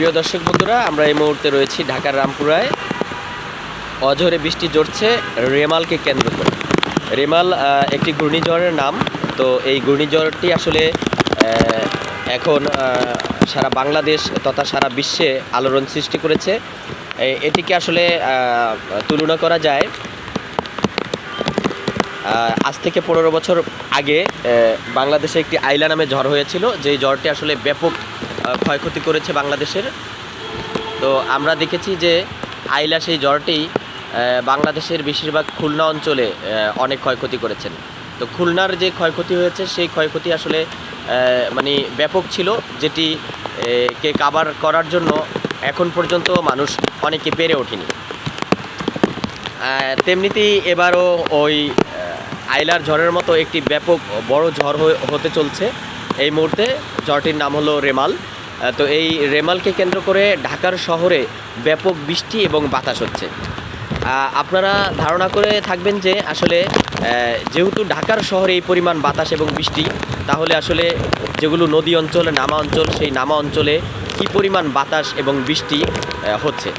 প্রিয় দর্শক বন্ধুরা, আমরা এই মুহূর্তে রয়েছি ঢাকার রামপুরায়। অঝরে বৃষ্টি জড়ছে রেমালকে কেন্দ্র করে। রেমাল একটি ঘূর্ণিঝড়ের নাম। তো এই ঘূর্ণিঝড়টি আসলে এখন সারা বাংলাদেশ তথা সারা বিশ্বে আলোড়ন সৃষ্টি করেছে। এটিকে আসলে তুলনা করা যায় আজ থেকে পনেরো বছর আগে বাংলাদেশে একটি আইলা নামে ঝড় হয়েছিল। যেই ঝড়টি আসলে ব্যাপক ক্ষয়ক্ষতি করেছে বাংলাদেশের। তো আমরা দেখেছি যে আইলা সেই আহ, বাংলাদেশের বেশিরভাগ খুলনা অঞ্চলে অনেক ক্ষয়ক্ষতি করেছেন। তো খুলনার যে ক্ষয়ক্ষতি হয়েছে সেই ক্ষয়ক্ষতি আসলে মানে ব্যাপক ছিল যেটি কে কাবার করার জন্য এখন পর্যন্ত মানুষ অনেকে পেরে ওঠেনি। তেমনিতেই এবারও ওই আইলার ঝড়ের মতো একটি ব্যাপক বড় ঝড় হতে চলছে। এই মুহূর্তে ঝড়টির নাম হলো রেমাল। তো এই রেমালকে কেন্দ্র করে ঢাকার শহরে ব্যাপক বৃষ্টি এবং বাতাস হচ্ছে। আপনারা ধারণা করে থাকবেন যে আসলে যেহেতু ঢাকার শহরে এই পরিমাণ বাতাস এবং বৃষ্টি, তাহলে আসলে যেগুলো নদী অঞ্চল, নামা অঞ্চল, সেই নামা অঞ্চলে কী পরিমাণ বাতাস এবং বৃষ্টি হচ্ছে?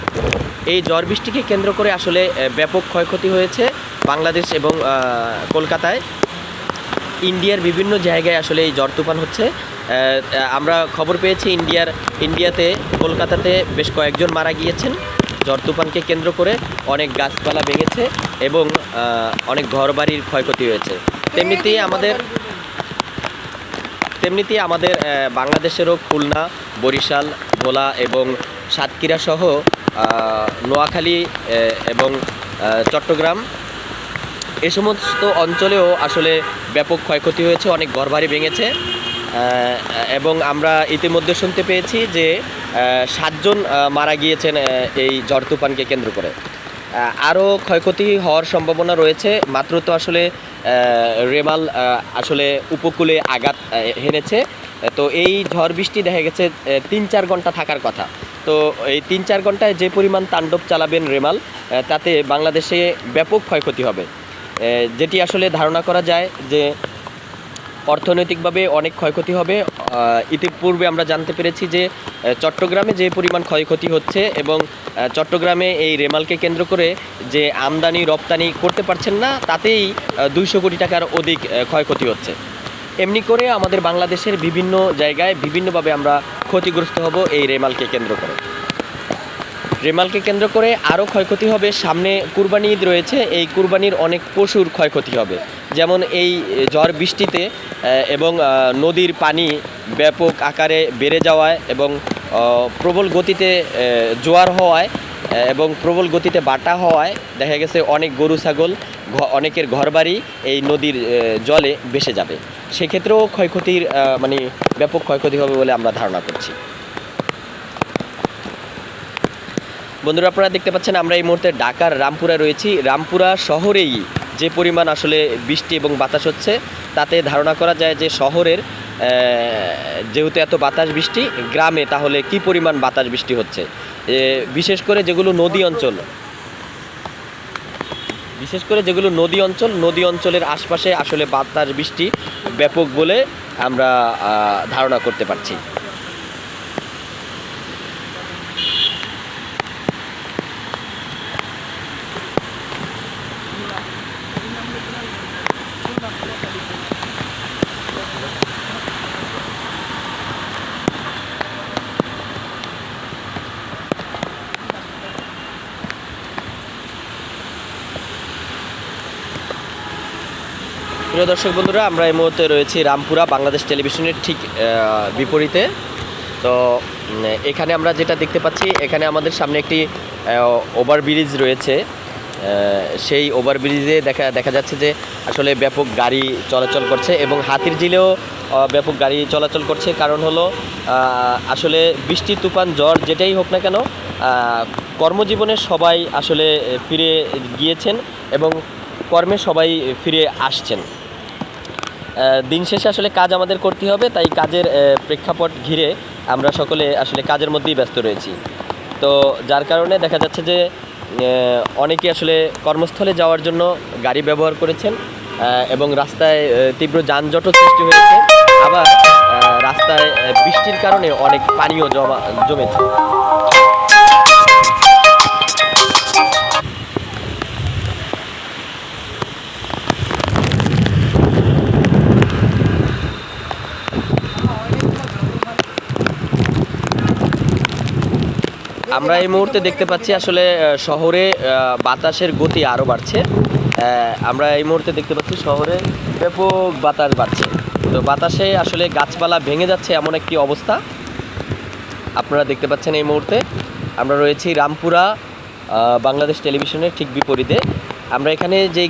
এই ঝড় বৃষ্টিকে কেন্দ্র করে আসলে ব্যাপক ক্ষয়ক্ষতি হয়েছে বাংলাদেশ এবং কলকাতায়। ইন্ডিয়ার বিভিন্ন জায়গায় আসলে এই ঝড় তুফান হচ্ছে। আমরা খবর পেয়েছি ইন্ডিয়ার, ইন্ডিয়াতে, কলকাতাতে বেশ কয়েকজন মারা গিয়েছেন। ঝড় তুফানকে কেন্দ্র করে অনেক গাছপালা ভেঙেছে এবং অনেক ঘরবাড়ির ক্ষয়ক্ষতি হয়েছে। তেমনিতেই আমাদের তেমনিতেই আমাদের বাংলাদেশেরও খুলনা, বরিশাল, ভোলা এবং সাতক্ষীরা সহ নোয়াখালী এবং চট্টগ্রাম এ সমস্ত অঞ্চলেও আসলে ব্যাপক ক্ষয়ক্ষতি হয়েছে, অনেক ঘরবাড়ি ভেঙেছে। এবং আমরা ইতিমধ্যে শুনতে পেয়েছি যে সাতজন মারা গিয়েছেন এই ঝড় তুফানকে কেন্দ্র করে। আরও ক্ষয়ক্ষতি হওয়ার সম্ভাবনা রয়েছে। মাত্র তো আসলে রেমাল আসলে উপকূলে আঘাত হেনেছে। তো এই ঝড় বৃষ্টি দেখা গেছে তিন চার ঘণ্টা থাকার কথা। তো এই তিন চার ঘন্টায় যে পরিমাণ তাণ্ডব চালাবেন রেমাল তাতে বাংলাদেশে ব্যাপক ক্ষয়ক্ষতি হবে। যেটি আসলে ধারণা করা যায় যে অর্থনৈতিকভাবে অনেক ক্ষয়ক্ষতি হবে। ইতিপূর্বে আমরা জানতে পেরেছি যে চট্টগ্রামে যে পরিমাণ ক্ষয়ক্ষতি হচ্ছে এবং চট্টগ্রামে এই রেমালকে কেন্দ্র করে যে আমদানি, রপ্তানি করতে পারছেন না, তাতেই দুইশো কোটি টাকার অধিক ক্ষয়ক্ষতি হচ্ছে। এমনি করে আমাদের বাংলাদেশের বিভিন্ন জায়গায় বিভিন্নভাবে আমরা ক্ষতিগ্রস্ত হব এই রেমালকে কেন্দ্র করে। রেমালকে কেন্দ্র করে আরও ক্ষয়ক্ষতি হবে। সামনে কুরবানি ঈদ রয়েছে। এই কুরবানির অনেক পশুর ক্ষয়ক্ষতি হবে। যেমন এই ঝড় বৃষ্টিতে এবং নদীর পানি ব্যাপক আকারে বেড়ে যাওয়ায় এবং প্রবল গতিতে জোয়ার হওয়ায় এবং প্রবল গতিতে বাটা হওয়ায় দেখা গেছে অনেক গরু, ছাগল অনেকের ঘরবাড়ি এই নদীর জলে ভেসে যাবে। সেক্ষেত্রেও ক্ষয়ক্ষতির মানে ব্যাপক ক্ষয়ক্ষতি হবে বলে আমরা ধারণা করছি। বন্ধুরা, আপনারা দেখতে পাচ্ছেন, আমরা এই মুহূর্তে ঢাকার রামপুরা রয়েছি। রামপুরা শহরেই যে পরিমাণ আসলে বৃষ্টি এবং বাতাস হচ্ছে, তাতে ধারণা করা যায় যে শহরের যেহেতু এত বাতাস বৃষ্টি, গ্রামে তাহলে কি পরিমাণ বাতাস বৃষ্টি হচ্ছে? বিশেষ করে যেগুলো নদী অঞ্চল, বিশেষ করে যেগুলো নদী অঞ্চল, নদী অঞ্চলের আশপাশে আসলে বাতাস বৃষ্টি ব্যাপক বলে আমরা ধারণা করতে পারছি। প্রিয় দর্শক বন্ধুরা, আমরা এই মুহূর্তে রয়েছি রামপুরা বাংলাদেশ টেলিভিশনের ঠিক বিপরীতে। তো এখানে আমরা যেটা দেখতে পাচ্ছি, এখানে আমাদের সামনে একটি ওভারব্রিজ রয়েছে। সেই ওভারব্রিজে দেখা দেখা যাচ্ছে যে আসলে ব্যাপক গাড়ি চলাচল করছে এবং হাতির ঝিলেও ব্যাপক গাড়ি চলাচল করছে। কারণ হলো আসলে বৃষ্টি, তুফান জ্বর যেটাই হোক না কেন কর্মজীবনে সবাই আসলে ফিরে গিয়েছেন এবং কর্মে সবাই ফিরে আসছেন। দিন শেষে আসলে কাজ আমাদের করতে হবে, তাই কাজের প্রেক্ষাপট ঘিরে আমরা সকলে আসলে কাজের মধ্যেই ব্যস্ত রয়েছি। তো যার কারণে দেখা যাচ্ছে যে অনেকে আসলে কর্মস্থলে যাওয়ার জন্য গাড়ি ব্যবহার করেছেন এবং রাস্তায় তীব্র যানজটও সৃষ্টি হয়েছে। আবার রাস্তায় বৃষ্টির কারণে অনেক পানিও জমা, জমেছে। আমরা এই মুহূর্তে দেখতে পাচ্ছি আসলে শহরে বাতাসের গতি আরও বাড়ছে। আমরা এই মুহূর্তে দেখতে পাচ্ছি শহরে ব্যাপক বাতাস বাড়ছে। তো বাতাসে আসলে গাছপালা ভেঙে যাচ্ছে এমন একটি অবস্থা। আপনারা দেখতে পাচ্ছেন এই মুহূর্তে, আমরা রয়েছি রামপুরা বাংলাদেশ টেলিভিশনের ঠিক বিপরীতে। আমরা এখানে যে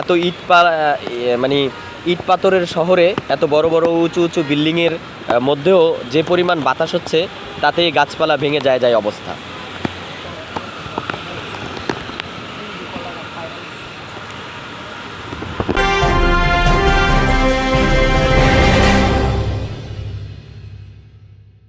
এত ইট পা মানে ইট পাথরের শহরে এত বড় বড় উঁচু উঁচু বিল্ডিংয়ের মধ্যেও যে পরিমাণ বাতাস হচ্ছে তাতে গাছপালা ভেঙে যায় যায় অবস্থা।